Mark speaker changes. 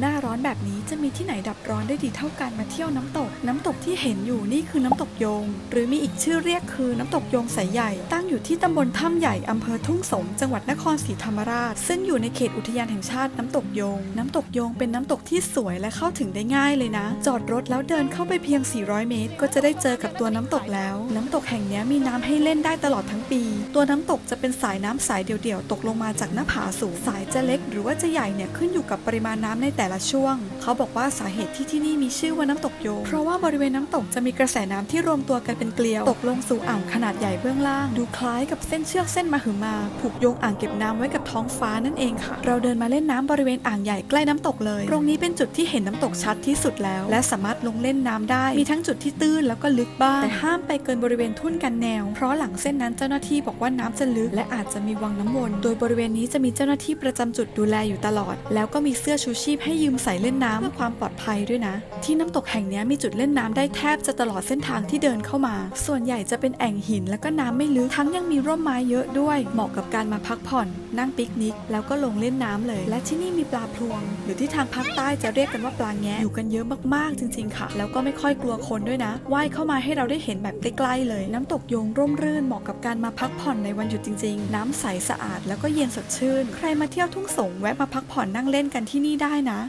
Speaker 1: หน้าร้อนแบบนี้จะมีที่ไหนดับร้อนได้ดีเท่ากันมาเที่ยวน้ำตก น้ำตกที่เห็นอยู่นี่คือน้ำตกโยง หรือมีอีกชื่อเรียกคือน้ำตกโยงสายใหญ่ ตั้งอยู่ที่ตำบลถ้ำใหญ่อำเภอทุ่งสงจังหวัดนครศรีธรรมราช ซึ่งอยู่ในเขตอุทยานแห่งชาติน้ำตกโยง น้ำตกโยงเป็นน้ำตกที่สวยและเข้าถึงได้ง่ายเลยนะ จอดรถแล้วเดินเข้าไปเพียง 400 เมตร ก็จะได้เจอกับตัวน้ำตกแล้ว น้ำตกแห่งนี้มีน้ำให้เล่นได้ตลอดทั้งปี ตัวน้ำตกจะเป็นสายน้ำใสเดี่ยวๆตกลงมาจากหน้าผาสูงสายจะเล็ก หรือว่าจะใหญ่เนี่ยขึ้นอยู่กับปริมาณน้ำในแต่แต่ละช่วง เขาบอกว่าสาเหตุที่ที่นี่มีชื่อว่าน้ำตกโยง เพราะว่าบริเวณน้ำตกจะมีกระแสน้ำที่รวมตัวกันเป็นเกลียว ตกลงสู่อ่างขนาดใหญ่เบื้องล่าง ดูคล้ายกับเส้นเชือกเส้นมหึมา ผูกโยงอ่างเก็บน้ำไว้กับท้องฟ้านั่นเองค่ะ เราเดินมาเล่นน้ำบริเวณอ่างใหญ่ใกล้น้ำตกเลย ตรงนี้เป็นจุดที่เห็นน้ำตกชัดที่สุดแล้ว และสามารถลงเล่นน้ำได้ มีทั้งจุดที่ตื้นแล้วก็ลึกบ้าง แต่ห้ามไปเกินบริเวณทุ่นกันแนว เพราะหลังเส้นนั้นเจ้าหน้าที่บอกว่าน้ำจะลึก และอาจจะมีวังน้ำวน โดยบริเวณนี้จะมีเจ้าหน้าที่ประจำจุดดูแลอยู่ตลอด แล้วก็มีเสื้อชูชีพให้ให้ยืมใส่เล่นน้ำเพื่อความปลอดภัยด้วยนะ ที่น้ำตกแห่งนี้มีจุดเล่นน้ำได้แทบจะตลอดเส้นทางที่เดินเข้ามา ส่วนใหญ่จะเป็นแอ่งหินแล้วก็น้ำไม่ลึกทั้งยังมีร่มไม้เยอะด้วย เหมาะกับการมาพักผ่อน นั่งปิกนิก แล้วก็ลงเล่นน้ำเลย และที่นี่มีปลาพลวง หรือที่ทางภาคใต้จะเรียกกันว่าปลาแงะอยู่กันเยอะมากๆจริง ๆ ค่ะ แล้วก็ไม่ค่อยกลัวคนด้วยนะว่ายเข้ามาให้เราได้เห็นแบบใกล้ๆเลย น้ำตกโยงร่มรื่นเหมาะกับการมาพักผ่อนในวันหยุดจริง ๆ น้ำใสสะอาดแล้วก็เย็นสดชื่น ใครมาเที่ยวทุ่งสงแวะมาพักผ่อนนั่งเล่นกันที่นี่ได้นะ